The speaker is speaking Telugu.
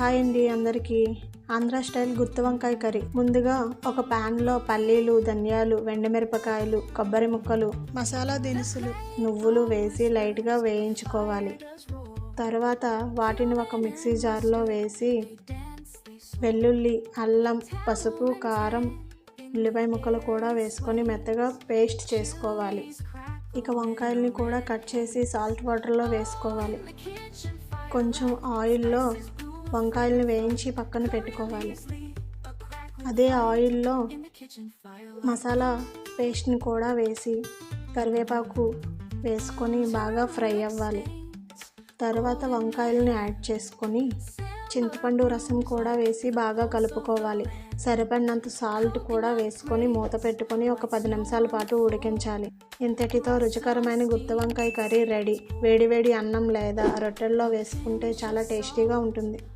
హాయ్ అండి అందరికీ. ఆంధ్ర స్టైల్ గుత్తి వంకాయ కర్రీ. ముందుగా ఒక ప్యాన్లో పల్లీలు ధనియాలు వెండిమిరపకాయలు కొబ్బరి ముక్కలు మసాలా దినుసులు నువ్వులు వేసి లైట్గా వేయించుకోవాలి. తర్వాత వాటిని ఒక మిక్సీ జార్లో వేసి వెల్లుల్లి అల్లం పసుపు కారం ఉల్లిపాయ ముక్కలు కూడా వేసుకొని మెత్తగా పేస్ట్ చేసుకోవాలి. ఇక వంకాయల్ని కూడా కట్ చేసి సాల్ట్ వాటర్లో వేసుకోవాలి. కొంచెం ఆయిల్లో వంకాయల్ని వేయించి పక్కన పెట్టుకోవాలి. అదే ఆయిల్లో మసాలా పేస్ట్ని కూడా వేసి కరివేపాకు వేసుకొని బాగా ఫ్రై అవ్వాలి. తర్వాత వంకాయలని యాడ్ చేసుకొని చింతపండు రసం కూడా వేసి బాగా కలుపుకోవాలి. సరిపడినంత సాల్ట్ కూడా వేసుకొని మూత పెట్టుకొని ఒక పది నిమిషాల పాటు ఉడికించాలి. ఇంతటితో రుచికరమైన గుత్తి వంకాయ కర్రీ రెడీ. వేడివేడి అన్నం లేదా రొట్టెల్లో వేసుకుంటే చాలా టేస్టీగా ఉంటుంది.